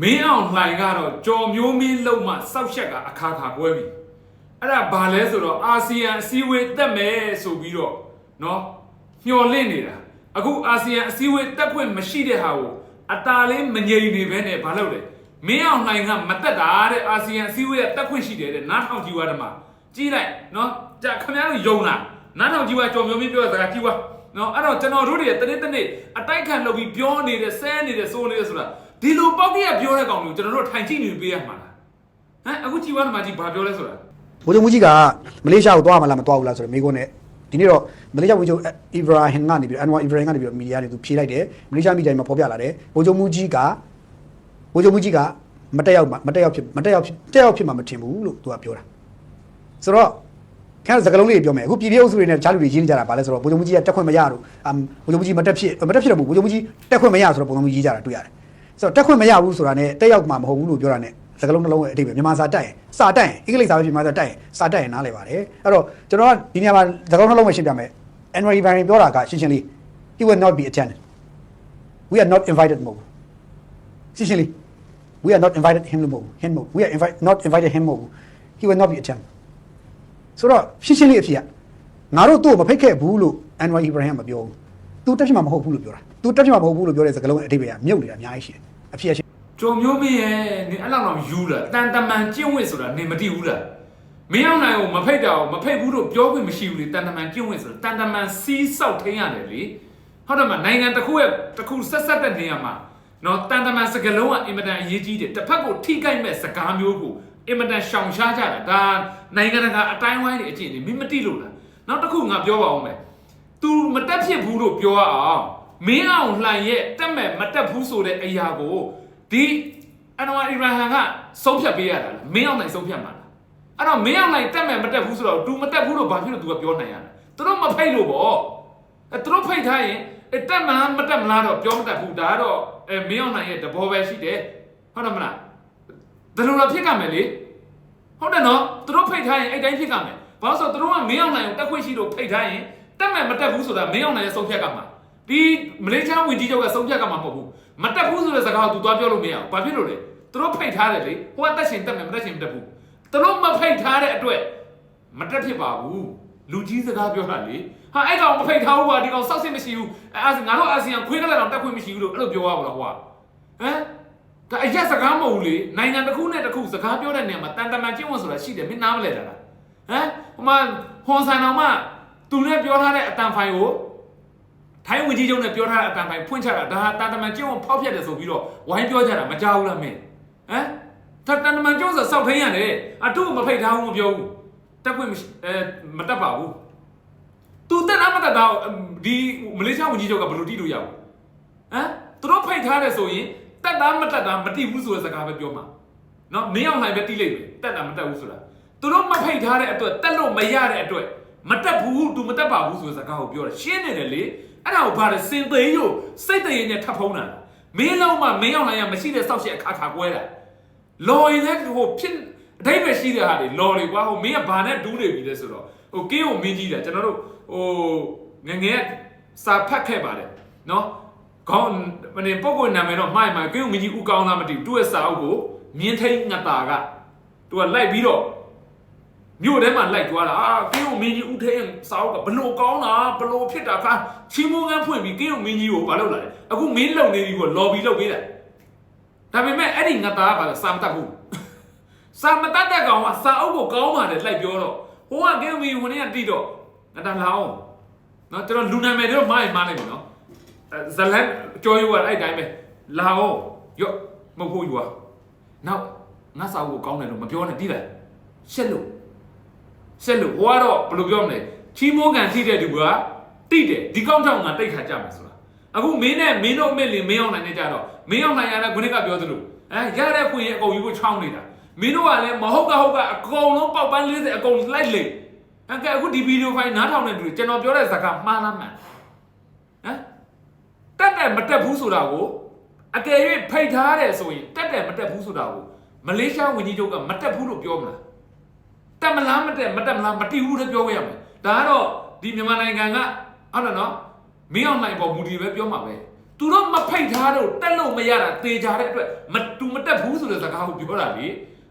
မင်းအောင်လှိုင်ကတော့ကြော်မျိုးမင်းလုံးမှစောက်ရှက်ကအခါခါကွဲပြီအဲ့ဒါဘာလဲဆိုတော့အာဆီယံအစည်းအဝေးတက်မယ်ဆိုပြီးတော့เนาะညှော်လင့်နေတာအခုအာဆီယံအစည်းအဝေးတက်ခွင့်မရှိတဲ့ဟာကိုအตาလေးမငြိမ်နေပဲနဲ့ဘာလုပ်လဲမင်းအောင်လှိုင်ကမတက်တာတဲ့အာဆီယံအစည်းအဝေးကတက်ခွင့်ရှိတယ်တဲ့နားထောင်ကြည့်ွားတယ်မှာကြီးလိုက်เนาะကြခင်ဗျားတို့ယုံလားနားထောင်ကြည့်ွားကြော်မျိုးမင်းပြောတဲ့စကားကြည့်ွားနော်အဲ့တော့ကျွန်တော်တို့တွေတနေ့တနေ့အတိုက်ခံလုပ်ပြီးပြောနေတယ်ဆဲနေတယ်စိုးနေတယ်ဆိုတာ ဒီလိုပေါက်ကြီးကပြောတဲ့ကောင်ကိုကျွန်တော်တို့ထိုင်ကြည့်နေပေးရမှာလားဟမ်အခုကြည်ဝါဓမ္မကြီးဘာပြောလဲဆိုတာဗိုလ်ချုပ်မှုကြီးကမလေးရှားကိုသွားမလားမသွားဘူးလားဆိုတော့မိကုန်းနဲ့ဒီနေ့တော့မလေးရှားဗိုလ်ချုပ်အီဗရာဟင်ကနေပြီးအန်ဝါအီဗရာဟင်ကနေပြီးတော့မီဒီယာတွေသူဖြေလိုက်တယ်မလေးရှားမီဒီယာမှာဖော်ပြလာတယ်ဗိုလ်ချုပ်မှုကြီးကဗိုလ်ချုပ်မှုကြီးကမတက်ရောက်မတက်ရောက်ဖြစ်မတက်ရောက်ဖြစ်တက်ရောက်ဖြစ်မှာမထင်ဘူးလို့သူကပြောတာဆိုတော့ခင်ဗျားစကလုံးလေးပြောမယ်အခုပြည်ပြည်အုပ်စုတွေနဲ့ချားလူတွေရင်းနေကြတာဗာလဲဆိုတော့ဗိုလ်ချုပ်မှုကြီးကတက်ခွင့်မရတော့အမ်ဗိုလ်ချုပ်မှုကြီးမတက်ဖြစ်မတက်ဖြစ်တော့ဘူးဗိုလ်ချုပ်မှုကြီးတက်ခွင့်မရဆိုတော့ပုံစံမျိုးရေးကြတာတွေ့ရတယ် ဆိုတော့တက်ခွင့်မရဘူးဆိုတာနဲ့တက်ရောက်မှာမဟုတ်ဘူးလို့ပြောတာနဲ့စကလုံးနှလုံးရဲ့အတိတ်ပဲမြန်မာစာတက်ရင်စာတက်ရင်အင်္ဂလိပ်စာပဲဖြစ်မှာစာတက်ရင်စာတက်ရင်နားလည်ပါတယ်အဲ့တော့ကျွန်တော်ကဒီနေရာမှာစကလုံးနှလုံးပဲရှင်းပြမယ် Henry Barry ပြောတာကရှင်းရှင်းလေး he will not be attended we are not invited မဟုတ်ဘူးရှင်းရှင်းလေး we are not invited him လို့မဟုတ်ဘူး him မဟုတ်ဘူး we are invite not invited him မဟုတ်ဘူး he will not be attended ဆိုတော့ရှင်းရှင်းလေးအဖြစ်ကငါတို့သူ့ကိုမဖိတ်ခဲ့ဘူးလို့ Anwar Ibrahim မပြောဘူး။ तू တက်ဖြစ်မှာမဟုတ်ဘူးလို့ပြောတာ။ तू တက်ဖြစ်မှာမဟုတ်ဘူးလို့ပြောတဲ့စကားလုံးရဲ့အဓိပ္ပာယ်ကမြုပ်နေတာအများကြီးရှိတယ်။အဖြစ်အရှင်းကြုံမျိုးမင်းရဲ့နင်အဲ့လောက်တော့ယူလားတန်တမန်ကျင့်ဝတ်ဆိုတာနင်မသိဘူးလားမင်းအောင်နိုင်ကိုမဖိတ်တာကိုမဖိတ်ဘူးလို့ပြောခွင့်မရှိဘူးလေတန်တမန်ကျင့်ဝတ်ဆိုတာတန်တမန်စီးဆောက်ထင်းရတယ်လေဟုတ်တယ်မနိုင်ငံတစ်ခုရဲ့တစ်ခုဆက်ဆက်တဲ့နေရာမှာနော်တန်တမန်စကလုံးကအင်မတန်အရေးကြီးတယ်တစ်ဖက်ကိုထိခိုက်မဲ့စကားမျိုးကိုအင်မတန်ရှောင်ရှားကြတာဒါနိုင်ငံတကာအတိုင်းဝိုင်းတွေအကျင့်တွေမင်းမသိလို့လားနောက်တစ်ခုငါပြောပါအောင်မယ် तू မတက်ဖြစ်ဘူးလို့ပြောရအောင်မင်းအောင်လှန်ရဲ့တက်မဲ့မတက်ဘူးဆိုတဲ့အရာကိုဒီအနဝါအီဗရာဟန်ကဆုံးဖြတ်ပေးရတာလားမင်းအောင်နိုင်ဆုံးဖြတ်မှာလားအဲ့တော့မင်းအောင်နိုင်တက်မဲ့မတက်ဘူးဆိုတော့ तू မတက်ဘူးလို့ဘာဖြစ်လို့ तू ကပြောနိုင်ရလဲသူတို့မဖိတ်လို့ပေါ့အဲသူတို့ဖိတ်ထားရင်အဲတက်မလားမတက်မလားတော့ပြောမတတ်ဘူးဒါကတော့အဲမင်းအောင်နိုင်ရဲ့တဘောပဲရှိတယ်ဟုတ်တယ်မလားဒါလိုတော့ဖြစ်ကြမယ်လေဟုတ်တယ်နော်သူတို့ဖိတ်ထားရင်အဲ့တိုင်းဖြစ်ကြမယ်ဘာလို့ဆိုတော့သူတို့ကမင်းအောင်နိုင်ကိုတက်ခွင့်ရှိလို့ဖိတ်ထားရင် တက်မဲ့မတက်ဘူးဆိုတာမင်းအောင်နိုင်ရဲ့ဆုံးဖြတ်ကမှာဒီမလေးရှားဝင်ကြီးချုပ်ကဆုံးဖြတ်ကမှာမဟုတ်ဘူးမတက်ဘူးဆိုတဲ့စကားကို तू သွားပြောလို့မရဘူးဘာဖြစ်လို့လဲသူတို့ဖိတ်ထားတယ်လေဟိုကတက်ရှင်တက်မယ်မတက်ရှင်မတက်ဘူးသူတို့မဖိတ်ထားတဲ့အတွက်မတက်ဖြစ်ပါဘူးလူကြီးစကားပြောတာလေဟာအဲ့ကောင်မဖိတ်ထားဘူးကွာဒီကောင်စောက်စစ်မရှိဘူးအဲအာငါတို့အာဆီယံခွေးကလေးတော့တက်ခွင့်မရှိဘူးလို့အဲ့လိုပြောရပါလားကွာဟမ်ဒါအရက်စကားမဟုတ်ဘူးလေနိုင်ငံတစ်ခုနဲ့တစ်ခုစကားပြောတဲ့နေရာမှာတန်တမန်ကျင့်ဝတ်ဆိုတာရှိတယ်မင်းနားမလဲတာလားဟမ်ဟိုမှာဟွန်ဆန်တော်မှ သူနဲ့ပြောထားတဲ့အတန်ဖိုင်ကိုထိုင်းဝင်ကြီးချုပ်နဲ့ပြောထားတဲ့အတန်ဖိုင်ဖွင့်ချတာဒါဟာတာတမန်ကျုံဖောက်ပြတ်တယ်ဆိုပြီးတော့ဝိုင်းပြောကြတာမကြောက်ဘူးလားမင်းဟမ်တာတမန်ကျုံဆိုစောက်ထင်းရတယ်အတူမဖိတ်ထားဘူးမပြောဘူးတက်ခွင့်မရှိအဲမတက်ပါဘူးသူတက်တာမတက်တာဒီမလေးရှားဝင်ကြီးချုပ်ကဘယ်လိုတိလို့ရဘူးဟမ်သူတို့ဖိတ်ထားတယ်ဆိုရင်တက်တာမတက်တာမတိဘူးဆိုတဲ့စကားပဲပြောမှာနော်မင်းအောင်နိုင်ပဲတိလိုက်ပဲတက်တာမတက်ဘူးဆိုတာသူတို့မဖိတ်ထားတဲ့အတွက်တက်လို့မရတဲ့အတွက် မတက်ဘူးသူမတက်ပါဘူးဆိုတဲ့စကားကိုပြောတယ်ရှင်းနေတယ်လေအဲ့ဒါကိုဘာလဲစင်သေးရို့စိတ်တရေနဲ့ထပ်ဖုံးတာမင်းလုံးမမင်းအောင်လိုက်ရမရှိတဲ့စောက်ရှက်အခါခါကွဲတာလော်ရင်လည်းဟိုဖြစ်အတိတ်ပဲရှိတဲ့ဟာတွေလော်တွေကွာဟိုမင်းကဘာနဲ့ဒူးနေပြီလဲဆိုတော့ဟိုကင်းကိုမင်းကြီးတယ်ကျွန်တော်တို့ဟိုငငယ်စာဖတ်ခဲ့ပါတယ်နော်ခေါင်းမနေပုံကိုနာမည်တော့မှားမှာကင်းကိုမင်းကြီးဦးကောင်းလားမသိဘူးသူ့ရဲ့စာအုပ်ကိုမြင်းထိန်ငတာကသူကလိုက်ပြီးတော့ မြို့ထဲမှာလိုက်သွားတာအာကင်းုံမင်းကြီးဦးထင်းစောက်ကဘလို့ကောင်းတာဘလို့ဖြစ်တာခါချီးမွမ်းကန်းဖွင့်ပြီးကင်းုံမင်းကြီးကိုမလုပ်လာတယ်အခုမင်းလုံနေပြီကိုလော်ဘီလုပ်ပေးတာဒါပေမဲ့အဲ့ဒီငါသားကဘာလဲစာမတတ်ဘူးစာမတတ်တဲ့ကောင်ကစာအုပ်ကိုကောင်းပါတယ်လိုက်ပြောတော့ဟိုကကင်းုံမင်းဝင်နေကတိတော့ငါတလာအောင်နော်ကျွန်တော်လူနာမည်တွေတော့မှားရင်မှားလိုက်ပြီနော်ဇလန်ကြော်ယူရအဲ့တိုင်းပဲလာအောင်ရော့မဟုတ်ဘူးယူอ่ะနောက်ငါစာအုပ်ကိုကောင်းတယ်လို့မပြောနဲ့တိတယ်ရှက်လို့ ဆက်လို့ဟိုကတော့ဘယ်လိုပြောမလဲချီးမိုးကန်ထိတဲ့သူကတိတယ်ဒီကောင်းကြောင်ငါတိတ်ခါကြမယ်ဆိုတာအခုမင်းနဲ့မင်းတို့အမေလင်မင်းအောင်နိုင်နေကြတော့မင်းအောင်နိုင်ရတဲ့ခုနကပြောသလိုအဲရတဲ့ခွင့်ရအကုန်ယူဖို့ချောင်းနေတာမင်းတို့ကလည်းမဟုတ်ကဟုတ်ကအကုန်လုံးပေါက်ပန်း40အကုန်လိုက်လေအကဲအခုဒီဗီဒီယိုဖိုင်နားထောင်နေတူကျွန်တော်ပြောတဲ့ဇာကမှားလားမှန်ဟမ်တက်တယ်မတက်ဘူးဆိုတာကိုအကယ်၍ဖိတ်ထားတယ်ဆိုရင်တက်တယ်မတက်ဘူးဆိုတာကိုမလေးရှားဝန်ကြီးချုပ်ကမတက်ဘူးလို့ပြောမလား တက်မလားမတက်မတက်မလားမတိဘူးလို့ပြောခဲ့ရမယ်ဒါကတော့ဒီမြန်မာနိုင်ငံကဟုတ်တယ်နော်မင်းအောင်နိုင်ပေါ်မူတည်ပဲပြောမှာပဲသူတို့မဖိတ်ထားတော့တက်လို့မရတာတေချာတဲ့အတွက်မတူမတက်တက်ဘူးဆိုတဲ့စကားကိုပြောတာလေ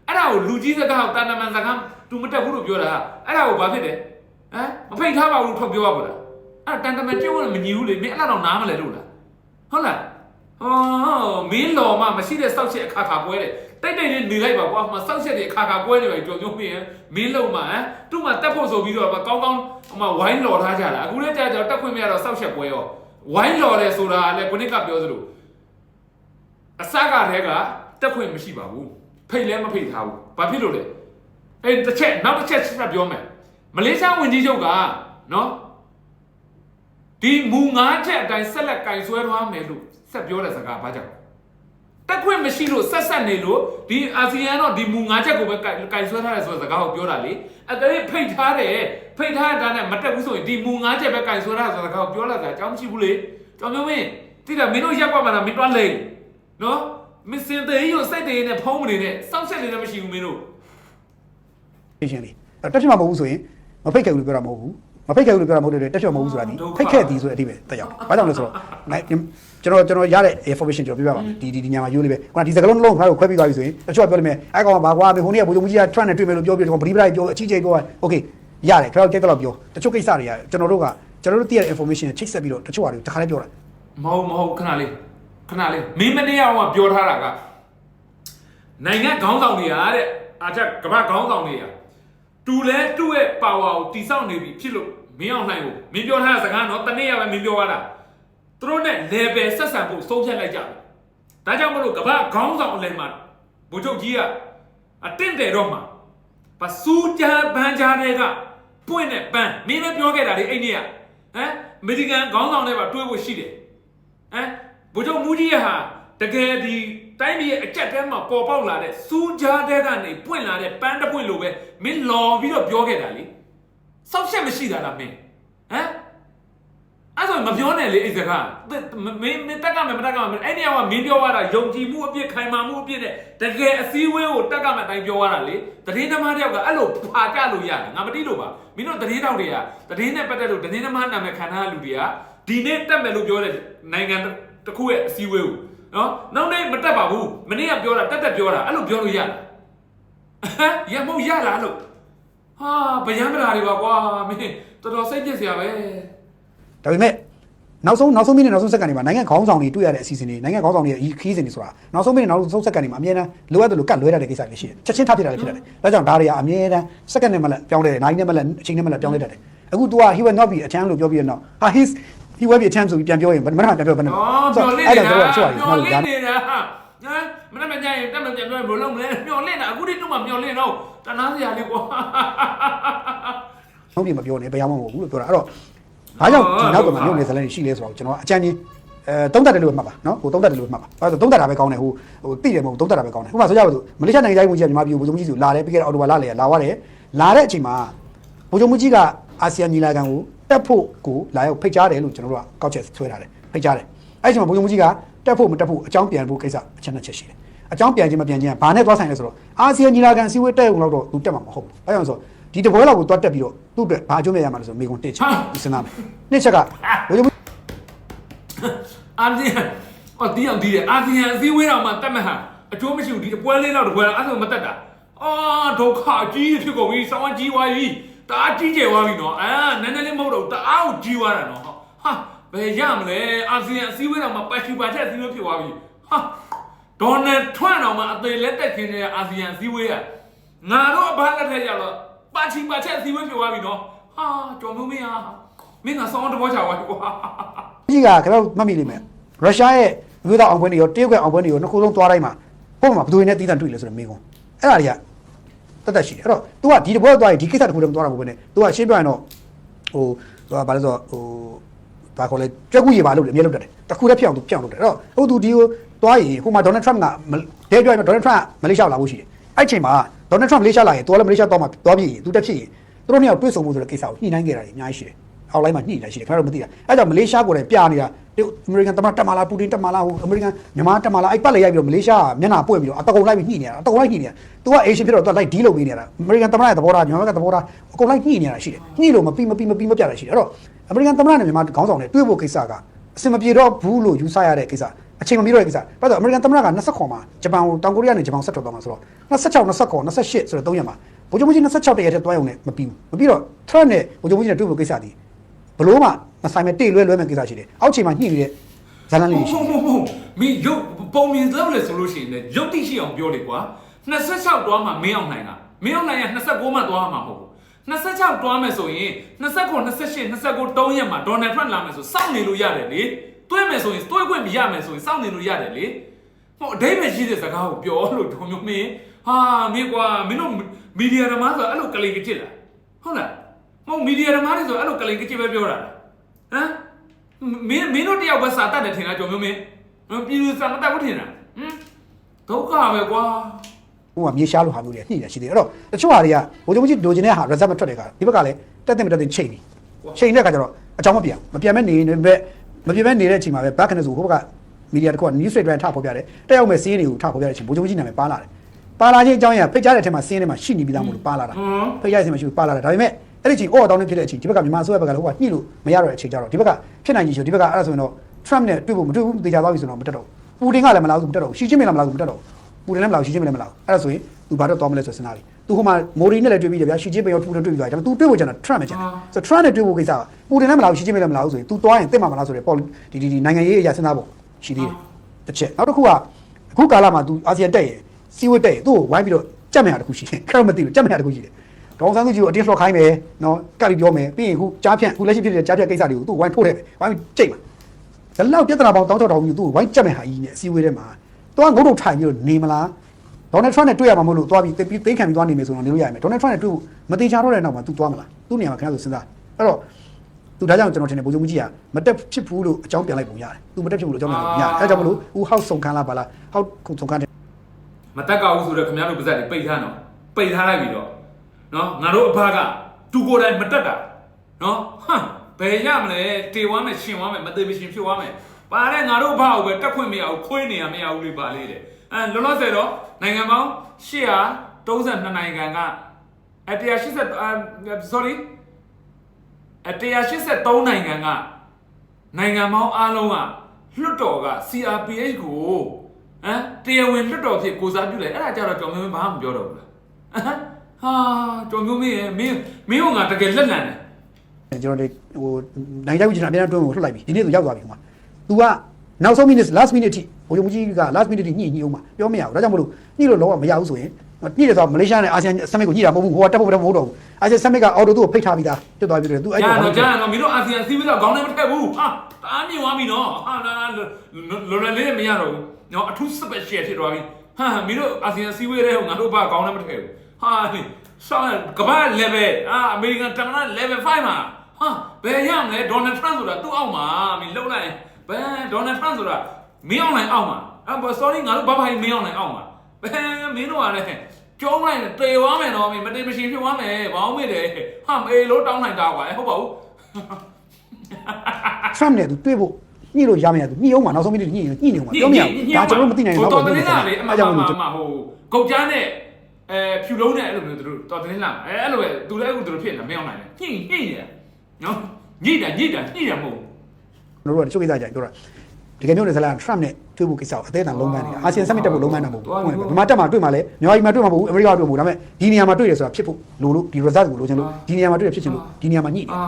အဲ့ဒါကိုလူကြီးစကားကိုတန်တမန်စကား तू မတက်ဘူးလို့ပြောတာအဲ့ဒါကိုဘာဖြစ်လဲဟမ်မဖိတ်ထားပါဘူးလို့ထုတ်ပြောရပါလားအဲ့တန်တမန်ကျုံကမညီဘူးလေမင်းအဲ့ဒါတော့နားမလဲလို့လားဟုတ်လား ဟောမင်းလော်မှမရှိတဲ့စောက်ချက်အခါခါပွဲတယ်တိတ်တိတ်လေးနေလိုက်ပါကွာမစောက်ချက်တွေအခါခါပွဲနေပါကြော်မျိုးမင်းမင်းလုံးမှဟမ်သူ့မှာတက်ဖို့ဆိုပြီးတော့ကောင်းကောင်းဟိုမှာဝိုင်းလော်ထားကြတာအခုလည်းကြာကြာတက်ခွင့်မရတော့စောက်ချက်ပွဲရောဝိုင်းလော်တယ်ဆိုတာလည်းခုနကပြောသလိုအစကတည်းကတက်ခွင့်မရှိပါဘူးဖိတ်လည်းမဖိတ်ထားဘူးဘာဖြစ်လို့လဲအဲ့တစ်ချက်နောက်တစ်ချက်ဆက်ပြောမယ်မလေးရှားဝန်ကြီးချုပ်ကနော်ဒီမူငါးချက်အတိုင်းဆက်လက်ကင်ဆွဲသွားမယ်လို့ ဆက်ပြောတဲ့စကားဘာကြောင့်တက်ခွင့်မရှိလို့ဆက်ဆက်နေလို့ဒီအာဆီယံတော့ဒီမူငါးချက်ကိုပဲကင်ဆွဲထားတယ်ဆိုတဲ့စကားကိုပြောတာလေအကလေးဖိတ်ထားတယ်ဖိတ်ထားတာနဲ့မတက်ဘူးဆိုရင်ဒီမူငါးချက်ပဲကင်ဆွဲထားတယ်ဆိုတဲ့စကားကိုပြောလာတာအကြောင်းမရှိဘူးလေကြောင်မျိုးမင်းတိတယ်မင်းတို့ရက်ကွက်မှာလားမင်းတွားလိမ့်နော်မစင်သေးရောစိတ်တွေနဲ့ဖုံးမနေနဲ့စောင့်ချက်နေလည်းမရှိဘူးမင်းတို့ရှင်းလေးအဲ့တက်ဖြစ်မှာမဟုတ်ဘူးဆိုရင်မဖိတ်ခဲ့ဘူးလို့ပြောတာမဟုတ်ဘူး မဖိတ်ခဲ့ဘူးလို့ပြောတာမဟုတ်တယ်တက်ချော်မဟုတ်ဘူးဆိုတာဒီဖိတ်ခဲ့သည်ဆိုတဲ့အဓိပ္ပာယ်တက်ရောက်တယ်။ဘာကြောင့်လဲဆိုတော့ကျွန်တော်ကျွန်တော်ရတဲ့ information ကျွန်တော်ပြောပြပါမယ်။ဒီဒီဒီညမှာယူနေပဲ။ခုနဒီစကလုံးနှလုံးကိုငါတို့ခွဲပြီးသွားပြီဆိုရင်တက်ချော်ပြောလိမ့်မယ်။အဲကောင်ကဘာကွာဟိုနေ့ကဘူဇုံကြီးက trend နဲ့တွေ့မယ်လို့ပြောပြတယ်ကျွန်တော်ပရိပရိုက်ပြောအချီချိတ်ပြော Okay ရတယ်ခရောက်ကြိုက်တော့ပြောတချို့ကိစ္စတွေကကျွန်တော်တို့ကကျွန်တော်တို့သိရတဲ့ information ကိုချိတ်ဆက်ပြီးတော့တချို့ဟာတွေတခါလေးပြောတာ။မဟုတ်မဟုတ်ခဏလေးခဏလေးမင်းမနေ့အောင်ကပြောထားတာကနိုင်ငံခေါင်းဆောင်တွေကတဲ့အာချက်ကမ္ဘာခေါင်းဆောင်တွေက တူလဲတူရဲ့ power ကိုတိစောက်နေပြီဖြစ်လို့မင်းအောင်နိုင်ကိုမင်းပြောထားတဲ့စကားတော့တနေ့ကပဲမင်းပြောရတာသူတို့နဲ့ level ဆက်ဆံဖို့ဆုံးဖြတ်လိုက်ကြတယ်ဒါကြောင့်မလို့ကမ္ဘာခေါင်းဆောင်အလယ်မှာဗိုလ်ချုပ်ကြီးကအတင့်တယ်တော့မှာပစူဂျာဘန်ဂျာတွေကပွင့်တဲ့ပန်းမင်းလည်းပြောခဲ့တာလေအဲ့ဒီကဟမ်အမေရိကန်ခေါင်းဆောင်တွေပါတွေးဖို့ရှိတယ်ဟမ်ဘုချုပ်မူကြီးရဟာ တကယ်ဒီတိုင်းပြည်ရဲ့အကြက်တဲမှာပေါ်ပေါက်လာတဲ့စူဂျာတဲ့ကနေပွင့်လာတဲ့ပန်းတစ်ပွင့်လိုပဲမင်းလော်ပြီးတော့ပြောခဲ့တာလေစောက်ချက်မရှိတာလားမင်းဟမ်အဲ့ဆိုမပြောနဲ့လေအဲ့စကားမင်းမင်းတက်ကမယ်မတက်ကမယ်အဲ့ဒီကမင်းပြောရတာယုံကြည်မှုအပြည့်ခိုင်မာမှုအပြည့်နဲ့တကယ်အစည်းအဝေးကိုတက်ကမယ်အတိုင်းပြောရတာလေတည်င်းသမားတယောက်ကအဲ့လိုဖာကြလို့ရတယ်ငါမသိလို့ပါမင်းတို့တည်င်းတောက်တွေကတည်င်းနဲ့ပတ်သက်လို့တည်င်းသမားနာမည်ခံထားတဲ့လူတွေကဒီနေ့တက်မယ်လို့ပြောတဲ့နိုင်ငံတစ်ခုရဲ့အစည်းအဝေးကို နော်နောက်နေ့မတက်ပါဘူးမနေ့ကပြောတာတက်တက်ပြောတာအဲ့လိုပြောလို့ရတယ်ဟမ်ရမဟုတ်ရလားလို့ဟာဗျံပဓာတွေပါကွာမင်းတော်တော်စိတ်ပြစ်စရာပဲဒါပေမဲ့နောက်ဆုံးနောက်ဆုံးမိနစ်နောက်ဆုံးစက္ကန့်တွေမှာနိုင်ငံခေါင်းဆောင်တွေတွေ့ရတဲ့အစီအစဉ်တွေနိုင်ငံခေါင်းဆောင်တွေရဲ့ခီးစဉ်တွေဆိုတာနောက်ဆုံးမိနစ်နောက်ဆုံးစက္ကန့်တွေမှာအမြဲတမ်းလိုအပ်တယ်လို့ကတ်လွဲရတဲ့ကိစ္စတွေရှိတယ်ချက်ချင်းထပ်ဖြစ်တာလည်းဖြစ်တယ်ဒါကြောင့်ဒါတွေကအမြဲတမ်းစက္ကန့်နဲ့မှလည်းပြောင်းလဲတယ်နိုင်နဲ့မှလည်းအချိန်နဲ့မှလည်းပြောင်းလဲတတ်တယ်အခု तू က he will not be a chance လို့ပြောပြီးတော့ဟာ his he will be a chance ဆိုပြီးပြန်ပြောရင်မနက်မှပြန်ပြောဘယ်နဲ့อ๋อမျော်လင့်အဲ့နေဒါတာတော့ကျွန်တော်မျော်လကင့်နေတာဟမ်မနေ့မညရင်တက်မပြန်ပြောရင်ဘယ်လိုလုပ်မလဲမျော်လင့်တာအခုတိတော့မှမျော်လင့်တော့တနာစရာလေးကွာဟုတ်ပြီမပြောနဲ့ဘယ်ရောက်မှမဟုတ်ဘူးလို့ပြောတာအဲ့တော့ဘာကြောင့်ဒီနောက်ကမှမြို့နယ်ဇလန်ရှိလဲဆိုတော့ကျွန်တော်အကြမ်းကြီးအဲသုံးသက်တယ်လို့ပဲမှတ်ပါနော်ဟိုသုံးသက်တယ်လို့ပဲမှတ်ပါအဲ့ဒါသုံးသက်တာပဲကောင်းတယ်ဟိုဟိုတိတယ်မဟုတ်သုံးသက်တာပဲကောင်းတယ်ဥပမာဆိုကြပါစို့မလေးရှားနိုင်ငံသားကြီးကမြန်မာပြည်ကိုဗိုလ်ချုပ်ကြီးစီလာတယ်ပြီးခဲ့တဲ့အော်တိုဘာလလေလာသွားတယ်လာတဲ့အချိန်မှာဗိုလ်ချုပ်ကြီးကအာဆီယံညီလာခံကို တက်ဖို့ကိုလာရောက်ဖိတ်ကြားတယ်လို့ကျွန်တော်တို့ကကောက်ချက်ဆွဲထားတယ်ဖိတ်ကြားတယ်အဲ့ဒီအချိန်မှာဗိုလ်ချုပ်ကြီးကတက်ဖို့မတက်ဖို့အကြောင်းပြန်ဖို့ကိစ္စအချက်နှစ်ချက်ရှိတယ်အကြောင်းပြန်ခြင်းမပြန်ခြင်းကဘာနဲ့သွားဆိုင်လဲဆိုတော့အာဆီယံညီလာခံစီဝေးတက်ရုံတော့သူတက်မှာမဟုတ်ဘူးအဲ့ဒါဆိုဒီတပွဲလောက်ကိုသွားတက်ပြီးတော့သူ့အတွက်ဘာအကျိုးမဲ့ရမှာလဲဆိုမိကွန်တစ်ချက်စဉ်းစားမယ်နှစ်ချက်ကဗိုလ်ချုပ်အာဆီယံအော်ဒီအောင်ဒီတယ်အာဆီယံအစည်းအဝေးတော်မှာတက်မဲ့ဟာအကျိုးမရှိဘူးဒီအပွဲလေးတော့တပွဲတော့အဲ့ဒါမတက်တာအာဒုက္ခကြီးဖြစ်ကုန်ပြီစောင်းကြီးသွားပြီ တအားကြီးကျယ်သွားပြီနော်အာနည်းနည်းလေးမဟုတ်တော့တအားကိုကြီးသွားတာနော်ဟာဘယ်ရမလဲအာဆီယံအစည်းအဝေးတော်မှာပတ်ချူပါချက်အစည်းအဝေးဖြစ်သွားပြီဟာဒေါ်နယ်ထရန့်တော်မှာအသေးလက်တက်ခင်းတဲ့အာဆီယံအစည်းအဝေးကငါတို့အဘလက်ထက်ရတော့ပတ်ချူပါချက်အစည်းအဝေးဖြစ်သွားပြီနော်ဟာကြော်မမင်းဟာမင်းကစောင်းတဘောချသွားပြီကွာကြီးကခင်ဗျားမှတ်မိလိမ့်မယ်ရုရှားရဲ့မြို့သားအောင်ပွဲတွေရောတရုတ်ကအောင်ပွဲတွေရောနှစ်ခုလုံးသွားတိုင်းမှာပုံမှာဘယ်သူတွေနဲ့တီးတန့်တွေ့လဲဆိုတော့မိကွန်အဲ့ဒါတွေက တတ်တတ်ရှိတယ်အဲ့တော့ तू ကဒီတပွဲသွားရင်ဒီကိစ္စတစ်ခုတည်းမသွားတာမဟုတ်ဘဲနဲ့ तू ကရှင်းပြရင်တော့ဟို तू ကဘာလဲဆိုတော့ဟိုဘာခေါ်လဲကြက်ကူရေပါလို့လေအမြဲလုပ်တတ်တယ်တစ်ခုတည်းဖြစ်အောင် तू ပြောင်းလုပ်တယ်အဲ့တော့ဟို तू ဒီကိုသွားရင်ဟိုမှာဒေါ်နယ်ထရမ့်ကတဲပြောရင်ဒေါ်နယ်ထရမ့်မလေးရှားလာဖို့ရှိတယ်အဲ့ချိန်မှာဒေါ်နယ်ထရမ့်မလေးရှားလာရင် तू လည်းမလေးရှားသွားမှာသွားပြီ तू တက်ဖြစ်ရင်သူတို့နှစ်ယောက်တွေ့ဆုံမှုဆိုတဲ့ကိစ္စကိုညှိနှိုင်းခဲ့တာတွေအများကြီးရှိတယ် အောက်လိုင်းမှာညှိနေတာရှိတယ်ခင်ဗျားတို့မသိတာအဲကြောင့်မလေးရှားကိုလည်းပြနေတာဒီအမေရိကန်သမ္မတတက်မာလာပူတင်တက်မာလာဟိုအမေရိကန်မြန်မာတက်မာလာအဲ့ပတ်လေရိုက်ပြီးတော့မလေးရှားကမျက်နှာပွင့်ပြီးတော့အတကုံလိုက်ပြီးညှိနေတာအတကုံလိုက်ညှိနေတာ तू ကအေရှင်ဖြစ်တော့ तू လိုက်ဒီလုပ်ပေးနေတာအမေရိကန်သမ္မတရဲ့သဘောထားမြန်မာဘက်ကသဘောထားအကုန်လိုက်ညှိနေတာရှိတယ်ညှိလို့မပြီးမပြီးမပြီးမပြတာရှိတယ်အဲ့တော့အမေရိကန်သမ္မတနဲ့မြန်မာခေါင်းဆောင်တွေတွေ့ဖို့ကိစ္စကအစင်မပြေတော့ဘူးလို့ယူဆရတဲ့ကိစ္စအချိန်မမီတော့တဲ့ကိစ္စဘာလို့အမေရိကန်သမ္မတက20ခွန်မှာဂျပန်ကိုတောင်ကိုရီးယားနဲ့ဂျပန်ဆက်ထွက်သွားမှာဆိုတော့26 29 28ဆိုတော့3ရက်မှာဗိုလ်ချုပ်မှုကြီး26တရက်တည်းတွားရုံနဲ့မပြီးဘူးမပြီးတော့ Trump နဲ့ဗိုလ်ချုပ်မှုကြီးနဲ့တွေ့ဖို့ကိစ္စဒီ ဘလို့မှမဆိုင်မဲ့တိတ်လွဲလွဲမဲ့ကိစ္စရှိတယ်အောက်ချိန်မှာညှိနေတဲ့ဇာလန်လေးတွေရှိဟုတ်ဟုတ်ဟုတ်မင်းရုပ်ပုံမြင်သလို့လေဆိုလို့ရှိရင်လည်းရုပ်တိရှိအောင်ပြောလေကွာ26တွားမှမင်းအောင်နိုင်ကမင်းအောင်နိုင်က29မှတွားမှာမဟုတ်ဘူး26တွားမယ်ဆိုရင်29 28 29 3ရက်မှာဒေါ်နယ်ထရန့်လာမယ်ဆိုစောင့်နေလို့ရတယ်လေတွဲမယ်ဆိုရင်တွဲခွင့်မရမယ်ဆိုရင်စောင့်နေလို့ရတယ်လေဟိုအတိတ်ပဲရှိတဲ့စကားကိုပြောလို့ဒုံမျိုးမင်းဟာမင်းကွာမင်းတို့မီဒီယာဓမ္မဆိုအဲ့လိုကလေးကကြစ်လားဟုတ်လား မဟုတ်မီဒီယာဓမ္မတွေဆိုအဲ့လိုကလေးကကြစ်ပဲပြောတာဟမ်မင်းမင်းတို့တယောက်ပဲစာတတ်တယ်ထင်တာကြော်မျိုးမင်းပြည်သူစာမတတ်ဘူးထင်တာဟမ်ဒုက္ခပဲကွာဟိုကမြေရှားလိုဟာမျိုးတွေညှိတယ်ရှိတယ်အဲ့တော့တချို့ဟာတွေကဗိုလ်ချုပ်မှုကြီးလိုချင်တဲ့ဟာ result မထွက်တဲ့ကဒီဘက်ကလည်းတက်တဲ့မတက်တဲ့ချိန်ပြီချိန်တဲ့အခါကျတော့အကြောင်းမပြန်မပြန်မဲ့နေနေပဲမပြန်မဲ့နေတဲ့အချိန်မှာပဲ back နဲ့ဆိုဟိုဘက်ကမီဒီယာတခုက news rate ထဖော်ပြတယ်တက်ရောက်မဲ့စီးရင်တွေကိုထဖော်ပြတဲ့အချိန်ဗိုလ်ချုပ်မှုကြီးနာမည်ပါလာတယ်ပါလာခြင်းအကြောင်းအရာဖိတ်ကြားတဲ့အထက်မှာစီးရင်ထဲမှာရှိနေပြီးသားမို့လို့ပါလာတာဖိတ်ကြားတဲ့အချိန်မှာရှိပါလာတာဒါပေမဲ့ အဲ့ဒီအချိန်အော်တောင်းနေဖြစ်တဲ့အချိန်ဒီဘက်ကမြန်မာအစိုးရဘက်ကလည်းဟိုကညှိလို့မရတော့တဲ့အချိန်ကျတော့ဒီဘက်ကဖြစ်နိုင်ကြီးရှိဒီဘက်ကအဲ့ဒါဆိုရင်တော့ Trump နဲ့တွေ့ဖို့မတွေ့ဘူးသေချာသွားပြီဆိုတော့မတက်တော့ဘူးပူတင်ကလည်းမလာဘူးမတက်တော့ဘူးရှီချင်းမင်းလည်းမလာဘူးမတက်တော့ဘူးပူတင်လည်းမလာဘူးရှီချင်းမင်းလည်းမလာဘူးအဲ့ဒါဆိုရင်သူဘာတော့သွားမလဲဆိုစဉ်းစားပြီသူဟိုမှာမိုရီနဲ့လည်းတွေ့ပြီးတယ်ဗျာရှီချင်းမင်းရောပူတင်တွေ့ပြီးသွားတယ်ဒါပေမဲ့ तू တွေ့ဖို့ကျန်တာ Trump ပဲကျန်တယ်ဆိုတော့ Trump နဲ့တွေ့ဖို့ကိစ္စကပူတင်လည်းမလာဘူးရှီချင်းမင်းလည်းမလာဘူးဆိုရင် तू သွားရင်တက်မှာမလားဆိုတော့ပေါ့ဒီဒီဒီနိုင်ငံရေးအရာစဉ်းစားဖို့ရှိသေးတယ်တစ်ချက်နောက်တစ်ခုကအခုကာလမှာ तू အာဆီယံတက်ရင်စီဝတ်တက်ရင်သူ့ကိုဝိုင်းပြီးတော့ကြက်မရတစ်ခုရှိတယ်ခက်မသိဘူးကြက်မရတစ်ခုရှိတယ် ဒေါန်ဆန်းစုကြည်ကိုအတင်းလှော်ခိုင်းမယ်နော်ကပ်ပြီးပြောမယ်ပြီးရင်ခုကြားဖြန့်ခုလက်ရှိဖြစ်နေတဲ့ကြားဖြန့်ကိစ္စတွေကိုသူ့ဝိုင်းထိုးတယ်ပဲဝိုင်းကြိတ်မှာဒါလောက်ပြဿနာပေါင်းတောင်းချောက်တောင်းပြီးသူ့ဝိုင်းကြက်မဲ့ဟာကြီးနဲ့အစည်းအဝေးထဲမှာသွားငုတ်တော့ထိုင်ပြီးတော့နေမလားဒေါ်နယ်ထရန့်နဲ့တွေ့ရမှာမဟုတ်လို့သွားပြီးသိခံပြီးသွားနေမယ်ဆိုတော့နေလို့ရမယ်ဒေါ်နယ်ထရန့်နဲ့တွေ့ဖို့မတိချတော့တဲ့နောက်မှာသူသွားမလားသူ့နေရာမှာခင်ဗျားဆိုစဉ်းစားအဲ့တော့သူဒါကြောင့်ကျွန်တော်ထင်တယ်ဘုံစုံကြီးကမတက်ဖြစ်ဘူးလို့အကြောင်းပြန်လိုက်ပုံရတယ်သူမတက်ဖြစ်ဘူးလို့အကြောင်းပြန်လိုက်ပုံရတယ်အဲ့ကြောင့်မလို့ဦးဟောက်ဆုံခန်းလားပါလားဟောက်ဆုံခန်းတယ်မတက်ကဘူးဆိုတော့ခင်ဗျားတို့ပါဇက်တွေပိတ်ထားတော့ပိတ်ထားလိုက်ပြီးတော့ နော်ငါတို့အဖကသူကိုယ်တိုင်မတက်တာနော်ဟမ်ဘယ်ရမလဲတေဝမ်းမယ်ရှင်ဝမ်းမယ်မသေးမရှင်ဖြစ်ဝမ်းမယ်ပါတဲ့ငါတို့အဖကိုပဲတက်ခွင့်မရဘူးခွေးနေရမရဘူးလေပါလေတဲ့အဲလောလောဆယ်တော့နိုင်ငံပေါင်း832နိုင်ငံကအ180အာ sorry အ183နိုင်ငံကနိုင်ငံပေါင်းအားလုံးကလွတ်တော်က CRPH ကိုဟမ်တရားဝင်လွတ်တော်ဖြစ်ကိုစားပြုလိုက်အဲ့ဒါကြတော့ကြောင်မျိုးမင်းဘာမှမပြောတော့ဘူးလားအ ဟမ်ဟာကြောင်မျိုးမင်းရဲ့မင်းမင်းကငါတကယ်လက်လန်တယ်ကျွန်တော်တို့ဟိုနိုင်ငံခြားရေးကျွန်တော်အများအားတွန်းကိုလှုပ်လိုက်ပြီဒီနေ့သူရောက်သွားပြီဟိုမှာ तू ကနောက်ဆုံး minute last minute ထိဗိုလ်ချုပ်မှုကြီးက last minute ထိညှိညှိအောင်မှာပြောမရဘူးဒါကြောင့်မလို့ညှိလို့လောကမရဘူးဆိုရင်ညှိတယ်ဆိုတော့မလေးရှားနဲ့အာဆီယံ summit ကိုညှိတာမဟုတ်ဘူးဟိုကတက်ဖို့တက်ဖို့မဟုတ်တော့ဘူးအာဆီယံ summit ကအော်တိုသူ့ကိုဖိတ်ထားပြီးသားပြတ်သွားပြီတယ် तू အဲ့ကြာဒါတော့ကြာတော့မင်းတို့အာဆီယံစီးပြီးတော့ခေါင်းထဲမထက်ဘူးဟာတအားမြင်သွားပြီနော်ဟာလာလောလောလေးမရတော့ဘူးနော်အထူး special ဖြစ်သွားပြီဟာမင်းတို့အာဆီယံစီးဝေးတဲ့ဟိုငါတို့ဘာခေါင်းထဲမထက်ဘူး ဟာဆောင်းကမ္ဘာ level အာအမေရိကန်တမန် level 5မှာဟာဘယ်ရမလဲဒေါ်နယ်ထရန့်ဆိုတာသူ့အောက်မှာမင်းလှုပ်လိုက်ဘယ်ဒေါ်နယ်ထရန့်ဆိုတာမင်းအောင်နိုင်အောက်မှာအဲ့ sorry ငါတို့ဘာဘာမင်းအောင်နိုင်အောက်မှာဘယ်မင်းတို့ကလည်းကျုံးလိုက်တေသွားမယ်နော်မင်းမတင်မရှင်ဖြစ်သွားမယ်ဘောင်းမေ့တယ်ဟာမေလို့တောင်းနိုင်တာကွာဟုတ်ပါဘူး Trump နဲ့ तू တွေ့ဖို့ညှိလို့ရမရ तू ညှိအောင်မှာနောက်ဆုံး minute ညှိရင်ညှိနေအောင်မှာပြောမရဘူးဒါကျွန်တော်တို့မသိနိုင်ဘူးတော်တော့တော်လေးလာလေအမှန်ကြောင့်မှမန်လို့မှန်ဟိုကုတ်ချမ်းနဲ့ အဲဖြူလုံးနဲ့အဲ့လိုမျိုးသူတို့တော်တော်လေးလာအဲအဲ့လိုပဲသူလည်းအခုသူတို့ဖြစ်နေမအောင်နိုင်လေညှိညှိနေနော်ညှိတာညှိတာညှိတာမဟုတ်ကျွန်တော်တို့ကတချို့ကိစ္စကြိုက်ပြောတာတကယ်မျိုးနေစလား Trump နဲ့တွေ့ဖို့ကိစ္စကိုအသေးအံလုံးပန်းနေတာအာဆီယံ summit တက်ဖို့လုံးပန်းတာမဟုတ်ဘူးဒီမှာတက်မှာတွေ့မှာလဲမြန်မာပြည်မှာတွေ့မှာမဟုတ်ဘူးအမေရိကတွေ့မှာမဟုတ်ဒါပေမဲ့ဒီနေရာမှာတွေ့ရဆိုတာဖြစ်ဖို့လို့လို့ဒီ result ကိုလိုချင်လို့ဒီနေရာမှာတွေ့ရဖြစ်ချင်လို့ဒီနေရာမှာညှိတယ်အာ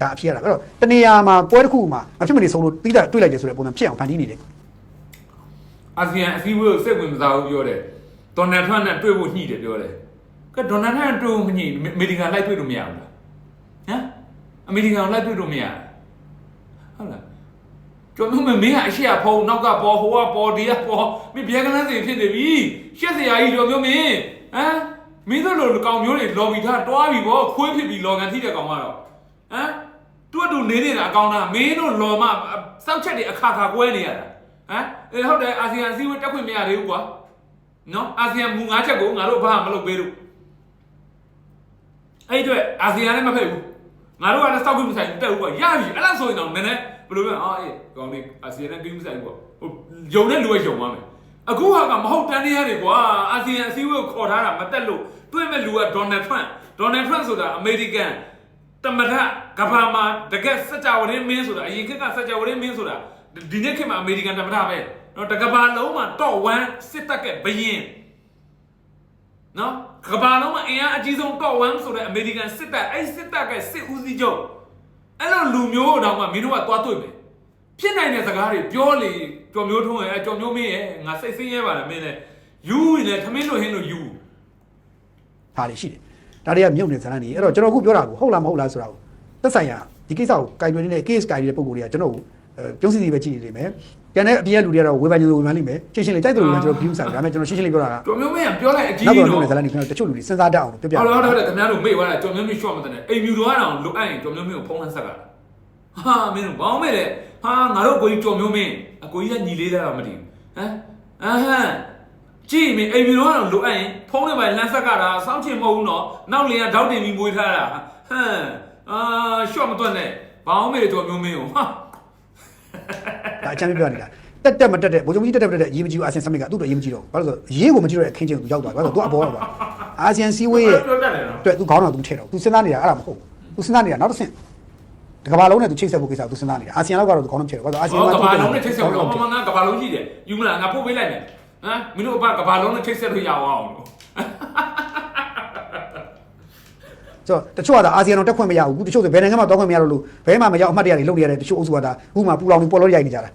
ဒါအဖြစ်ရတာအဲ့တော့တနေရာမှာပွဲတစ်ခုမှာမဖြစ်မနေဆုံးလို့ပြီးတာတွေ့လိုက်တယ်ဆိုတဲ့ပုံစံဖြစ်အောင်ဖန်တီးနေတယ်အာဆီယံအစည်းအဝေးကိုစိတ်ဝင်မစားဘူးပြောတယ် ဒေါ်နယ်ထရန့်နဲ့တွေ့ဖို့ညှိတယ်ပြောတယ်ကဲဒေါ်နယ်ထရန့်တွေ့ဖို့မညှိအမေရိကန်လိုက်တွေ့လို့မရဘူးလားဟမ်အမေရိကန်လိုက်တွေ့လို့မရဟုတ်လားကျော်မမင်းကအရှိအဖုံနောက်ကပေါ်ဟိုကပေါ်ဒီကပေါ်မင်းဘယ်ကလန်းစီဖြစ်နေပြီရှက်စရာကြီးကျော်မျိုးမင်းဟမ်မင်းတို့လိုကောင်မျိုးတွေလော်ဘီထားတွားပြီဗောခွေးဖြစ်ပြီးလော်ကန်ထိတဲ့ကောင်ကတော့ဟမ်တူတူနေနေတာအကောင်သားမင်းတို့လော်မစောက်ချက်တွေအခါခါကွဲနေရတာဟမ်အေးဟုတ်တယ်အာဆီယံအစည်းအဝေးတက်ခွင့်မရသေးဘူးကွာ နော်အာဆီယံမူ၅ချက်ကိုငါတို့ဘာမှမလုပ်ပေးလို့အဲ့အတွက်အာဆီယံလည်းမဖိတ်ဘူးငါတို့ကလည်းစောက်ခွင့်မဆိုင်တက်ဘူးကွာရပြီအဲ့ဒါဆိုရင်တော့နည်းနည်းဘယ်လိုလဲအာအေးကောင်လေးအာဆီယံနဲ့ကိမဆိုင်ဘူးကွာဟိုယုံတဲ့လူကယုံသွားမယ်အခုဟာကမဟုတ်တန်းနေရတယ်ကွာအာဆီယံအစည်းအဝေးကိုခေါ်ထားတာမတက်လို့တွေ့မဲ့လူကဒေါ်နယ်ထရန့်ဒေါ်နယ်ထရန့်ဆိုတာအမေရိကန်တမထကဘာမှာတကက်စကြဝဠာမင်းဆိုတာအရင်ခေတ်ကစကြဝဠာမင်းဆိုတာဒီနေ့ခေတ်မှာအမေရိကန်တမထပဲ နော်တကဘာလုံးမှာတော့1စစ်တပ်ကဘရင်နော်ကဘာလုံးမှာအင်အားအကြီးဆုံးတော့1ဆိုတဲ့အမေရိကန်စစ်တပ်အဲ့စစ်တပ်ကစစ်ဦးစီးချုပ်အဲ့လိုလူမျိုးတော့မှမင်းတို့ကသွားတွေ့မယ်ဖြစ်နိုင်တဲ့စကားတွေပြောလေကြော်မျိုးထုံးရဲ့ကြော်မျိုးမင်းရဲ့ငါစိတ်ဆင်းရဲပါတယ်မင်းလည်းယူရင်လည်းသမင်းလို့ဟင်းလို့ယူဒါတွေရှိတယ်ဒါတွေကမြုပ်နေစမ်းနေအဲ့တော့ကျွန်တော်အခုပြောတာကိုဟုတ်လားမဟုတ်လားဆိုတာကိုသက်ဆိုင်ရာဒီကိစ္စကိုကင်တွင်နေတဲ့ case ကင်နေတဲ့ပုံကိုယ်တွေကကျွန်တော်ကိုပြုံးစီစီပဲကြည့်နေလိမ့်မယ်ကျန်တဲ့အပြင်ကလူတွေကတော့ဝေဖန်ကြလို့ဝေဖန်လိမ့်မယ်ရှင်းရှင်းလေးတိုက်တယ်လို့ကျွန်တော် view ဆိုင်ဒါပေမဲ့ကျွန်တော်ရှင်းရှင်းလေးပြောတာကကြော်မျိုးမင်းကပြောလိုက်အကြီးနောက်ကြီးတော့မြုပ်တော့နေစမ်းနေကျွန်တော်တချို့လူတွေစဉ်းစားတတ်အောင်ပြောပြဟုတ်လားဟုတ်တယ်ခင်ဗျားတို့မေ့သွားတာကြော်မျိုးမင်းရှော့မတဲ့အိမ်မြူတော်ကတော့လိုအပ်ရင်ကြော်မျိုးမင်းကိုဖုံးလန်းဆက်ကဟာမင်းတို့ဘောင်းမဲ့လေဟာငါတို့အကိုကြီးကြော်မျိုးမင်းအကိုကြီးကညီလေးတာတော့မတည်ဘူးဟမ်အဟမ်ကြည့်မင်းအိမ်မြူတော်ကတော့လိုအပ်ရင်ဖုံးနေပါလန်းဆက်ကတာစောင့်ချင်မဟုတ်ဘူးနော်နောက်လင်ကဓာတ်တင်ပြီးမွေးထားတာဟမ်အာရှော့မတွက်နဲ့ဘောင်းမဲ့ကြော်မျိုးမင်းကိုဟာ ဒါအချမ်းပြောနေတာတက်တက်မတက်တက်ဘိုးချုပ်ကြီးတက်တက်မတက်တက်အရေးမကြီးဘူးအာဆီယံဆမစ်ကသူ့တော့အရေးမကြီးတော့ဘာလို့လဲဆိုတော့ရေးကိုမကြည့်တော့အခင်းချင်းသူရောက်သွားဘာလို့လဲဆိုတော့သူအပေါ်ရောက်သွားအာဆီယံစီးဝေးရဲ့ပြောတတ်တယ်နော်အတွက်သူခေါင်းတော်သူထည့်တော့သူစဉ်းစားနေတာအဲ့ဒါမဟုတ်ဘူးသူစဉ်းစားနေတာနောက်တစ်ဆင့်တကဘာလုံးနဲ့သူချိတ်ဆက်ဖို့ကိစ္စသူစဉ်းစားနေတာအာဆီယံလောက်ကတော့သူခေါင်းတော်ထည့်တယ်ဘာလို့အာဆီယံဟောကကဘာလုံးနဲ့ချိတ်ဆက်လို့မမငါကဘာလုံးရှိတယ်ယူမလားငါပို့ပေးလိုက်မယ်ဟမ်မင်းတို့အပကဘာလုံးနဲ့ချိတ်ဆက်လို့ရအောင်လို့ ဆိုတော့တချို့ကဒါအာဆီယံတော့တက်ခွင့်မရဘူးအခုတချို့ဆိုဘယ်နိုင်ငံမှတောက်ခွင့်မရတော့လို့ဘယ်မှမရောက်အမှတ်တရတွေလုပ်နေရတယ်တချို့အုပ်စုကဒါဥပမာပူလောင်ပြီးပေါ်လို့ရိုက်နေကြတာ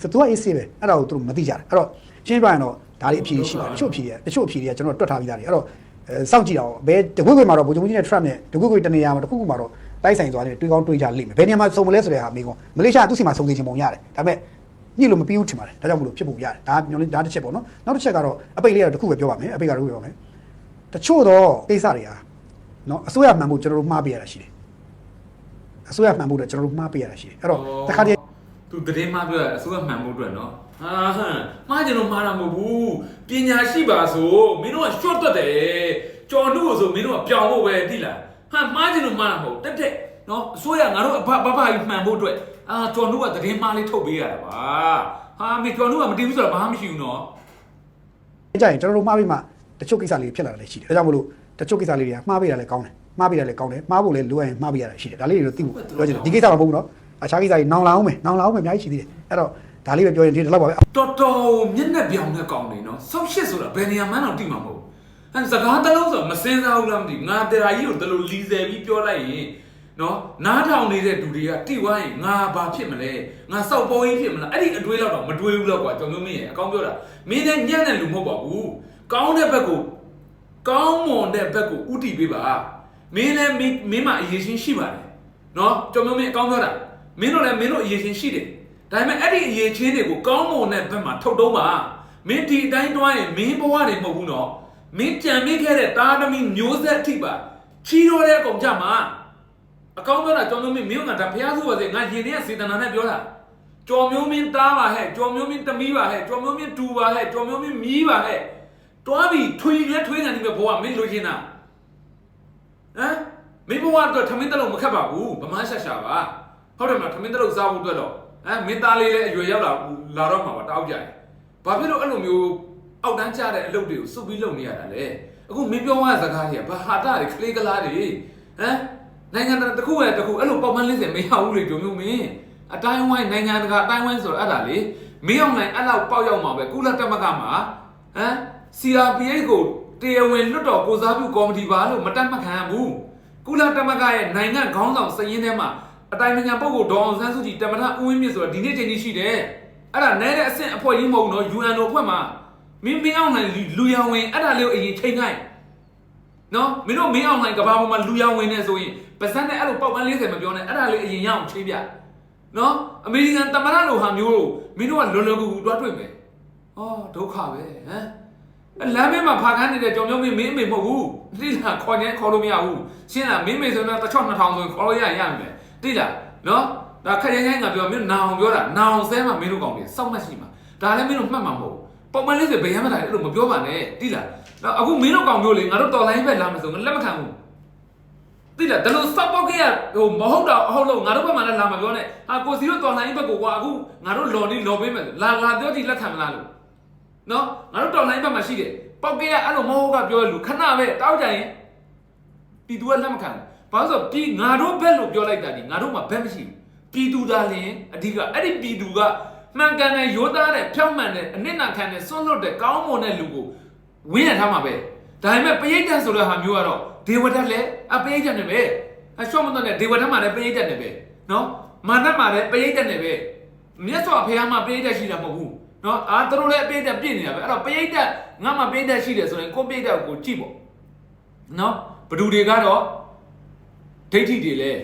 ဆိုတော့သူကအေးဆေးပဲအဲ့ဒါကိုသူတို့မသိကြတာအဲ့တော့ရှင်းပြရင်တော့ဒါလေးအဖြေရှိပါတယ်တချို့အဖြေတွေတချို့အဖြေတွေကကျွန်တော်တွက်ထားပြီးသားတွေအဲ့တော့အဲစောင့်ကြည့်အောင်ဘယ်တကွေ့ကွေ့မှာတော့ဗိုလ်ချုပ်ကြီးနဲ့ Trump နဲ့တကွေ့ကွေ့တနေရာမှာတစ်ခုခုမှာတော့တိုက်ဆိုင်သွားတယ်တွေးကောင်းတွေးကြလိမ့်မယ်ဘယ်နေရာမှာစုံမလဲဆိုတဲ့ဟာမိကောမလေးရှားသူ့စီမှာစုံသေးချင်ပုံရတယ်ဒါပေမဲ့ညစ်လို့မပြီးဘူးထင်ပါတယ်ဒါကြောင့်မလို့ဖြစ်ဖို့ရတယ်ဒါညောင်းလေးဒါတစ်ချက်ပေါ့နော်နောက်တစ်ချက်ကတော့အပိတ်လေးကတော့တစ်ခုပဲပြောပါမယ်အပိတ်ကတော့တစ်ခုပဲပြောပါမယ်တချို့တော့ကိစ္စတွေဟာ နော်အစိုးရမှန်ဖို့ကျွန်တော်တို့မှားပြရတာရှိတယ်အစိုးရမှန်ဖို့တော့ကျွန်တော်တို့မှားပြရတာရှိတယ်အဲ့တော့တခါတည်းသူတည်င်းမှပြောအစိုးရမှန်ဖို့အတွက်နော်ဟာဟမ်မှားကြလို့မှားတာမဟုတ်ဘူးပညာရှိပါဆိုမင်းတို့က short တက်တယ်ကြော်နှုတ်ဆိုမင်းတို့ကပြောင်းဖို့ပဲသိလားဟမ်မှားကြလို့မှားတာမဟုတ်တက်တက်နော်အစိုးရငါတို့အဘဘဘကြီးမှန်ဖို့အတွက်အာကြော်နှုတ်ကတည်င်းမှားလေးထုတ်ပေးရတာပါဟာမင်းကြော်နှုတ်ကမတည်ဘူးဆိုတော့ဘာမှမရှိဘူးနော်ကြရင်ကျွန်တော်တို့မှားပြီးမှတချို့ကိစ္စလေးတွေဖြစ်လာတာလည်းရှိတယ်ဒါကြောင့်မလို့ တချို့ကိစ္စလေးတွေကမှားပေးတာလည်းကောင်းတယ်မှားပေးတာလည်းကောင်းတယ်မှားဖို့လည်းလိုအပ်ရင်မှားပေးရတာရှိတယ်ဒါလေးတွေတော့သိဖို့ပြောချင်တယ်ဒီကိစ္စမှာမဟုတ်ဘူးနော်အခြားကိစ္စတွေနောင်လာအောင်မယ်နောင်လာအောင်မယ်အများကြီးရှိသေးတယ်အဲ့တော့ဒါလေးပဲပြောရင်ဒီလောက်ပါပဲတော်တော်မျက်နှာပြောင်တဲ့ကောင်တွေနော်ဆောက်ရှစ်ဆိုတာဘယ်နေရာမှန်းတော့တိမှာမဟုတ်ဘူးအဲစကားတစ်လုံးဆိုမစင်စားဘူးလားမသိဘူးငါတရားကြီးကိုတလို့လီဆယ်ပြီးပြောလိုက်ရင်နော်နားထောင်နေတဲ့လူတွေကတိဝိုင်းငါဘာဖြစ်မလဲငါစောက်ပေါ်ကြီးဖြစ်မလားအဲ့ဒီအတွေးလောက်တော့မတွေးဘူးတော့ကွာကျွန်တော်မျိုးမင်းရဲ့အကောင်းပြောတာမင်းနဲ့ညံ့တဲ့လူမဟုတ်ပါဘူးကောင်းတဲ့ဘက်ကို ကောင်းမွန်တဲ့ဘက်ကိုဥတီပေးပါမင်းလည်းမင်းမင်းမအရေးချင်းရှိပါတယ်နော်ကျွန်တော်မျိုးမင်းအကောင်းပြောတာမင်းတို့လည်းမင်းတို့အရေးချင်းရှိတယ်ဒါပေမဲ့အဲ့ဒီအရေးချင်းတွေကိုကောင်းမွန်တဲ့ဘက်မှာထုတ်တုံးပါမင်းဒီအတိုင်းတွားရင်မင်းဘဝတွေမဟုတ်ဘူးနော်မင်းကြံမိခဲ့တဲ့တာသမီမျိုးဆက်အထိပါချီတော်တဲ့အကောင်ကြမှာအကောင်းပြောတာကြော်မျိုးမင်းမင်းကဒါဖျားစုပါစေငါရင်ထဲကစေတနာနဲ့ပြောတာကြော်မျိုးမင်းတားပါဟဲ့ကြော်မျိုးမင်းတမီးပါဟဲ့ကြော်မျိုးမင်းတူပါဟဲ့ကြော်မျိုးမင်းမြီးပါဟဲ့ တွားပြီးထွေလဲထွေးနေတယ်ဘဝမင်းလိုချင်တာဟမ်မင်းဘဝတော့ထမင်းတလုံးမခတ်ပါဘူးဗမာရှာရှာပါဟုတ်တယ်မလားထမင်းတလုံးစားဖို့အတွက်တော့အဲမင်းသားလေးလည်းအရွယ်ရောက်လာလာတော့မှာပါတောက်ကြတယ်။ဘာဖြစ်လို့အဲ့လိုမျိုးအောက်တန်းကျတဲ့အလုပ်တွေကိုစုပြီးလုပ်နေရတာလဲ။အခုမင်းပြောရတဲ့စကားတွေကဘာဟာတာတွေကလေးကလားတွေဟမ်နိုင်ငံတစ်ခုရဲ့တစ်ခုအဲ့လိုပေါက်ပန်းလေးစင်မရဘူးလေတို့မျိုးမင်းအတိုင်းဝိုင်းနိုင်ငံတကာအတိုင်းဝိုင်းဆိုတော့အဲ့ဒါလေမင်းအောင်နိုင်အဲ့လောက်ပေါက်ရောက်မှာပဲကုလသမဂ္ဂမှာဟမ် CRPH ကိုတရားဝင်လွတ်တော်ကိုစားပြုကော်မတီပါလို့မတတ်မခံဘူးကုလသမဂ္ဂရဲ့နိုင်ငံခေါင်းဆောင်စည်ရင်းထဲမှာအတိုင်ပညာပုဂ္ဂိုလ်ဒေါအောင်ဆန်းစုကြည်တမထဦးဝင်းမြင့်ဆိုတာဒီနေ့ချိန်ကြီးရှိတယ်အဲ့ဒါနဲတဲ့အဆင့်အဖွဲ့ကြီးမဟုတ်နော် UN တို့အဖွဲ့မှာမင်းမင်းအောင်နိုင်လူရဝင်အဲ့ဒါလေးကိုအရင်ချိန်ခိုင်းနော်မင်းတို့မင်းအောင်နိုင်ကဘာပေါ်မှာလူရဝင်နေဆိုရင်ပါဇက်နဲ့အဲ့လိုပေါက်ပန်း40မပြောနဲ့အဲ့ဒါလေးအရင်ရအောင်ချိန်ပြနော်အမေရိကန်တမထလိုဟာမျိုးတို့မင်းတို့ကလွယ်လွယ်ကူကူတွားတွေ့မယ်ဟောဒုက္ခပဲဟမ် လမ်းမေးမှာဖာခန်းနေတဲ့ကြောင်ကြောင်မင်းမင်းအမေမဟုတ်ဘူးတိလာခေါ်ញဲခေါ်လို့မရဘူးရှင်းလားမင်းမေဆိုတော့တစ်ချော့2000ဆိုရင်ခေါ်လို့ရရမယ်တိလားနော်ဒါခက်ရိုင်းရိုင်းကပြောမင်းနာအောင်ပြောတာနာအောင်ဆဲမှာမင်းတို့ကောင်းတယ်စောက်မှတ်ရှိမှာဒါလည်းမင်းတို့မှတ်မှာမဟုတ်ပုံမှန်လေးဆိုဘယ်ရမှတာလဲအဲ့လိုမပြောပါနဲ့တိလားနော်အခုမင်းတို့ကောင်းမျိုးလေငါတို့တော်လိုင်းပဲလာမယ်ဆိုငါလက်မခံဘူးတိလားဒါလို့စောက်ပေါက်ခဲ့ရဟိုမဟုတ်တော့အဟုတ်လို့ငါတို့ဘက်မှာလည်းလာမပြောနဲ့ဟာကိုစီတို့တော်လိုင်းဘက်ကိုကွာအခုငါတို့လော်နေလော်ပေးမယ်လာလာပြောကြည့်လက်ခံမလားလို့ နော်ငါတို့တော်လိုင်းဘက်မှာရှိတယ်ပောက်ကဲကအဲ့လိုမဟုတ်ကပြောလူခဏပဲတောက်ကြရင်ပြည်သူကလက်မခံဘူးဘာလို့ဆိုပြည်ငါတို့ဘက်လို့ပြောလိုက်တာဒီငါတို့မှာဘက်မရှိဘူးပြည်သူသားလင်အဓိကအဲ့ဒီပြည်သူကမှန်ကန်တဲ့ရိုးသားတဲ့ဖြောင့်မှန်တဲ့အနစ်နာခံတဲ့စွန့်လွတ်တဲ့ကောင်းမွန်တဲ့လူကိုဝင်းရထားမှာပဲဒါပေမဲ့ပရိသတ်ဆိုတဲ့ဟာမျိုးကတော့ဒေဝဒတ်လည်းအပရိသတ်နဲ့ပဲအရှော့မတော့တဲ့ဒေဝဒတ်မှာလည်းပရိသတ်နဲ့ပဲနော်မာနတ်မှာလည်းပရိသတ်နဲ့ပဲမြတ်စွာဘုရားမှာပရိသတ်ရှိတာမဟုတ်ဘူး နော်အာသူတို့လည်းပရိသတ်ပြည့်နေတာပဲအဲ့တော့ပရိသတ်ငါမှပရိသတ်ရှိတယ်ဆိုရင်ကိုပရိသတ်ကိုကြည့်ပေါ့နော်ဘဒူတွေကတော့ဒိဋ္ဌိတွေလည်း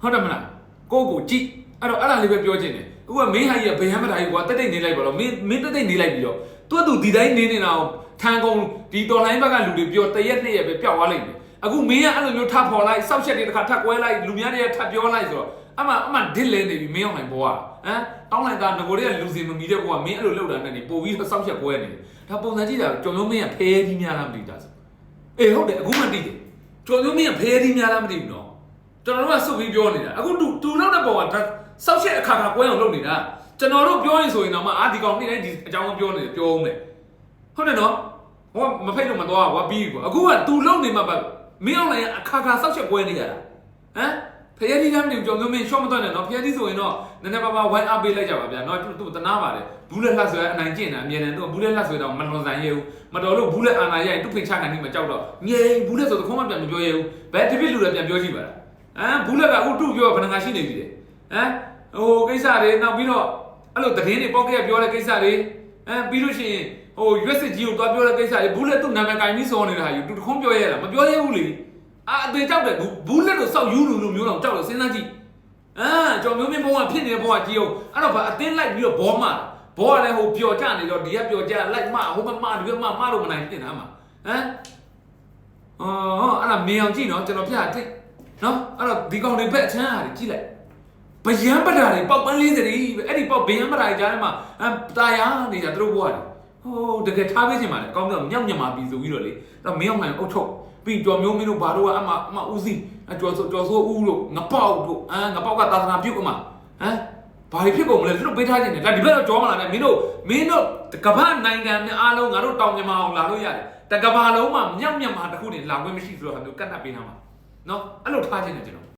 ဟုတ်တယ်မလားကိုယ့်ကိုကြည့်အဲ့တော့အဲ့ဒါလေးပဲပြောချင်တယ်အခုကမင်းဟာကြီးကဗယံမတာကြီးကွာတက်တိတ်နေလိုက်ပါတော့မင်းမင်းတက်တိတ်နေလိုက်ပြီးတော့သူကသူဒီတိုင်းနေနေတာကိုထန်ကုန်ဒီတော်လိုင်းဘက်ကလူတွေပြောတရက်နှစ်ရက်ပဲပျောက်သွားလိမ့်မယ်အခုမင်းကအဲ့လိုမျိုးထပ်ဖော်လိုက်စောက်ချက်တွေတစ်ခါထပ်ကွဲလိုက်လူများတွေကထပ်ပြောလိုက်ဆိုတော့ အမှအမှဒစ်လဲနေပြီမင်းအောင်နိုင်ဘောကဟမ်တောင်းလိုက်တာငကိုတွေကလူစီမမီတဲ့ဘောကမင်းအဲ့လိုလောက်တာနဲ့နေပို့ပြီးတော့စောက်ချက်ကွဲနေတယ်ဒါပုံစံကြည့်တာကြော်မျိုးမင်းကဖဲကြီးများလားမသိတာဆိုအေးဟုတ်တယ်အခုမှသိတယ်ကြော်မျိုးမင်းကဖဲကြီးများလားမသိဘူးနော်ကျွန်တော်တို့ကစုပြီးပြောနေတာအခုတူတူလောက်တဲ့ပုံကစောက်ချက်အခါခါကွဲအောင်လုပ်နေတာကျွန်တော်တို့ပြောရင်ဆိုရင်တော့မအာဒီကောင်နေ့တိုင်းဒီအကြောင်းပြောနေတယ်ပြောအောင်မယ်ဟုတ်တယ်နော်ဟောမဖိတ်တော့မတော့ဘာပြီးပေါ့အခုကတူလောက်နေမှာပါမင်းအောင်လည်းအခါခါစောက်ချက်ကွဲနေကြတာဟမ် ဖျက်သီးကမ်းနေကြောင်မျိုးမင်းရှော့မတော့နဲ့နော်ဖျက်သီးဆိုရင်တော့နည်းနည်းပါးပါဝိုင်းအပ်ပေးလိုက်ကြပါဗျာနော်သူတနာပါတယ်ဘူးလက်လှဆိုရအနိုင်ကျင့်တာအမြဲတမ်းသူဘူးလက်လှဆိုတော့မလွန်ဆန်ရဲဘူးမတော်လို့ဘူးလက်အာနာရိုက်သူဖိတ်ချခံနေမှကြောက်တော့ငြိမ်ဘူးလက်ဆိုတော့ခုမှပြန်မပြောရဲဘူးဘယ်တစ်ပြစ်လူလည်းပြန်ပြောကြည့်ပါလားဟမ်ဘူးလက်ကအခုတူပြောဘယ်နှခါရှိနေပြီလေဟမ်ဟိုကိစ္စတွေနောက်ပြီးတော့အဲ့လိုသတင်းတွေပေါက်ကရပြောတဲ့ကိစ္စတွေဟမ်ပြီးလို့ရှိရင်ဟိုရွက်စစ်ကြီးကိုတွားပြောတဲ့ကိစ္စတွေဘူးလက်သူ့နာမည်ကင်ပြီးစောနေတာဟာယူတူတခုံးပြောရတာမပြောရဘူးလေ အာအသေးကြောက်တယ်ဘူးဘူးလက်တော့စောက်ယူလူလူမျိုးတော့ကြောက်လို့စဉ်းစားကြည့်အာကြောင်မျိုးမင်းဘုံကဖြစ်နေတဲ့ဘုံကကြီးအောင်အဲ့တော့ဗာအတင်းလိုက်ပြီးတော့ဘောမှာဘောကလည်းဟိုပျော်ကြနေတော့ဒီကပျော်ကြလိုက်မဟိုမမဒီဘက်မမလို့မနိုင်ဖြစ်နေတာမှာဟမ်အော်အဲ့ဒါမင်းအောင်ကြည့်နော်ကျွန်တော်ပြထိတ်နော်အဲ့တော့ဒီကောင်တွေဘက်အချမ်းဟာတွေကြည့်လိုက်ဗယံပဒါတွေပေါက်ပန်းလေးစရီပဲအဲ့ဒီပေါက်ဗယံပဒါတွေကြားထဲမှာအမ်တာယာနေတာသူတို့ဘွားတွေဟိုတကယ်ထားပေးချင်ပါလေအကောင်းတော့မြောက်ညမှာပြီဆိုပြီးတော့လေတော့မင်းအောင်နိုင်အုတ်ထုတ် ပြီးကြော်မျိုးမင်းတို့ဘာတို့ကအမအမဦးစီအကျော်ဆိုကျော်ဆိုဦးတို့ငပေါက်တို့အမ်ငပေါက်ကသာသနာပြုတ်အမဟမ်ဘာဖြစ်ကုန်မလဲသူတို့ပေးထားခြင်းတယ်ဒါဒီဘက်တော့ကြောမလာနဲ့မင်းတို့မင်းတို့ကမ္ဘာနိုင်ငံနဲ့အားလုံးငါတို့တောင်မြန်မာအောင်လာလို့ရတယ်တကဘာလုံးမှာမြောက်ညမှာတခုတည်းလာခွင့်မရှိဆိုတော့ဟာမျိုးကတ်တတ်ပေးထားမှာနော်အဲ့လိုထားခြင်းတယ်ကျွန်တော်